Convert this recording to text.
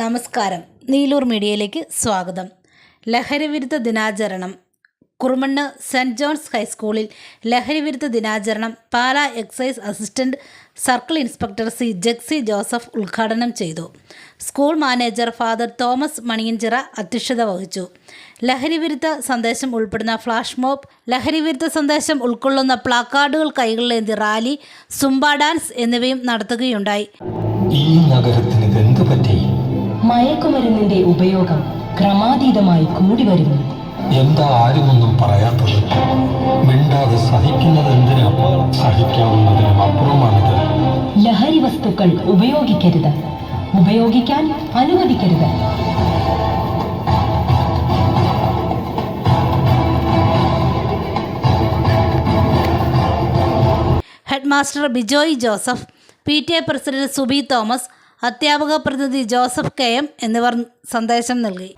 നമസ്കാരം. നീലൂർ മീഡിയയിലേക്ക് സ്വാഗതം. ലഹരിവിരുദ്ധ ദിനാചരണം. കുറുമണ്ണ് സെന്റ് ജോൺസ് ഹൈസ്കൂളിൽ ലഹരിവിരുദ്ധ ദിനാചരണം Pala excise assistant circle inspector C Jexy Joseph ഉദ്ഘാടനം ചെയ്തു. School manager father Thomas Maniyanchira അധ്യക്ഷത വഹിച്ചു. ലഹരിവിരുദ്ധ സന്ദേശം ഉൾപ്പെടുന്ന ഫ്ലാഷ് മോബ് ലഹരിവിരുദ്ധ സന്ദേശം ഉൾക്കൊള്ളുന്ന പ്ലാക്കാർഡുകൾ കൈകളിലേന്തി റാലി സുംബ ഡാൻസ് എന്നിവയും നടത്തുകയുണ്ടായി. ഈ നഗരത്തിന് എന്ത് പറ്റി മയക്കുമരുന്നിന്റെ ഉപയോഗം ക്രമാതീതമായി കൂടി വരുന്നു. എന്താ ആരുമൊന്നും പറയാത്തത്? മിണ്ടാതെ സഹിക്കുന്നത് എന്തിനാ സഹിക്കാവുന്നതിനും അപ്പുറമാണിത്. ലഹരി വസ്തുക്കൾ ഉപയോഗിക്കരുത്. ഉപയോഗിക്കാൻ അനുവദിക്കരുത്. Headmaster Bijoy Joseph P T A president Subi Thomas അധ്യാപക പ്രതിനിധി ജോസഫ് കെ എം എന്നിവർ സന്ദേശം നൽകി